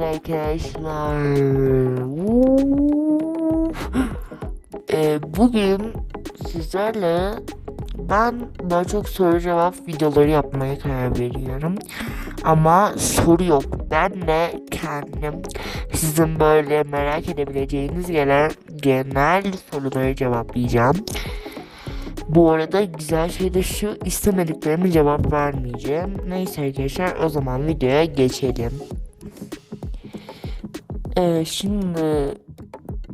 arkadaşlar. Uf. Ee, bugün sizlerle ben daha çok soru cevap videoları yapmaya karar veriyorum. Ama soru yok. Ben de kendim sizin böyle merak edebileceğiniz gelen genel soruları cevaplayacağım. Bu arada güzel şey de şu istemediklerime cevap vermeyeceğim. Neyse arkadaşlar o zaman videoya geçelim. Ee, şimdi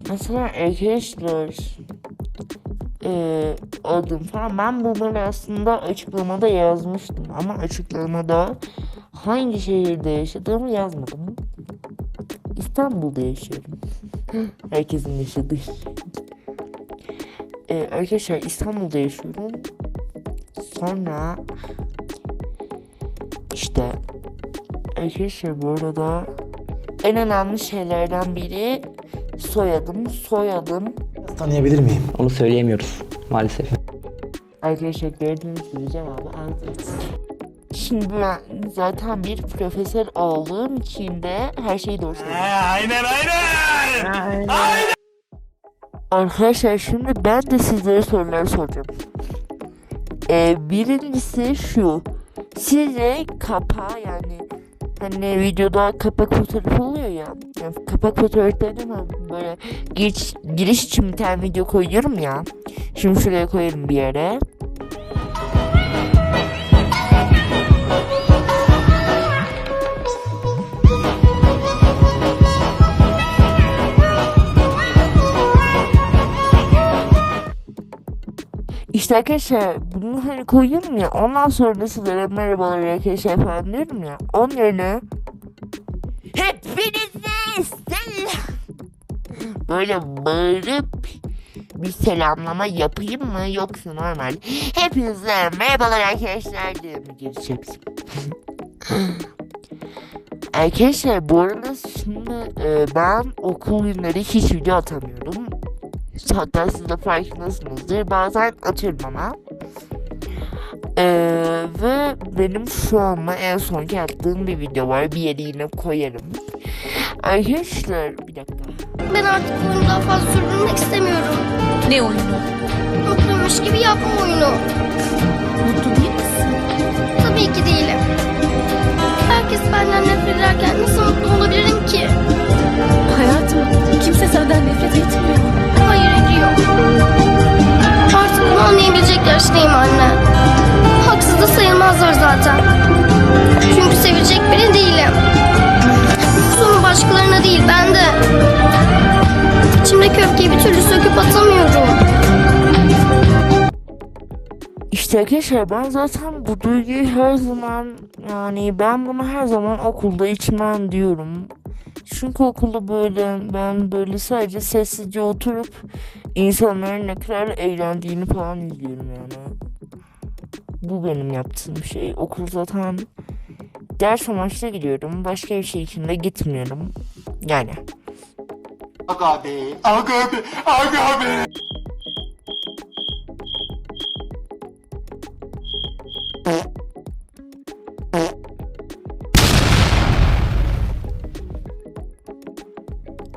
mesela arkadaşlar ee, adım falan ben bunları aslında açıklamada yazmıştım ama açıklamada hangi şehirde yaşadığımı yazmadım. İstanbul'da yaşıyorum. Herkesin yaşadığı. Ee, arkadaşlar İstanbul'da yaşıyorum. Sonra işte arkadaşlar bu arada en önemli şeylerden biri soyadım. Soyadım Tanıyabilir miyim? Onu söyleyemiyoruz maalesef. arkadaşlar gördüğünüz gibi cevabı aldım. Şimdi ben zaten bir profesör olduğum için de her şeyi doğru söylüyorum. Aynen aynen. Arkadaşlar şimdi ben de sizlere sorular soracağım. Ee, birincisi şu. Size kapağı yani hani videoda kapak fotoğrafı oluyor ya. Yani kapak fotoğraflarını böyle giriş, giriş için bir tane video koyuyorum ya. Şimdi şuraya koyarım bir yere. İşte arkadaşlar bunu hani koyuyorum ya ondan sonra da sizlere merhabalar arkadaşlar falan diyorum ya. Onun yerine hepinize selam. Böyle bağırıp bir selamlama yapayım mı yoksa normal hepinize merhabalar arkadaşlar diye mi geçeceksin? arkadaşlar bu arada şimdi e, ben okul günleri hiç video atamıyorum. Hatta siz de farkındasınızdır. Bazen atıyorum ama. Ee, ve benim şu anda en son attığım bir video var. Bir yere yine koyarım. Arkadaşlar bir dakika. Ben artık oyunu daha fazla sürdürmek istemiyorum. Ne oyunu? Mutluymuş gibi yapma oyunu. Mutlu değil misin? Tabii ki değilim. Herkes benden nefret ederken nasıl mutlu olabilirim ki? Hayatım, kimse senden nefret etmiyor. Sayılmazlar zaten. Çünkü sevecek biri değilim. Sorun başkalarına değil bende. İçimdeki öfkeyi bir türlü söküp atamıyorum. İşte arkadaşlar ben zaten bu duyguyu her zaman yani ben bunu her zaman okulda içmem diyorum. Çünkü okulda böyle ben böyle sadece sessizce oturup insanların ne kadar eğlendiğini falan izliyorum yani. Bu benim yaptığım şey. Okul zaten ders amaçlı gidiyorum. Başka bir şey için de gitmiyorum. Yani. Aga be. Aga be. Aga be.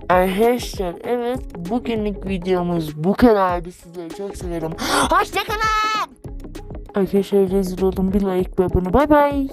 Arkadaşlar evet bugünlük videomuz bu kadardı. Sizleri çok severim. Hoşçakalın. Arkadaşlar rezil oldum. Bir like ve abone. Bay bay.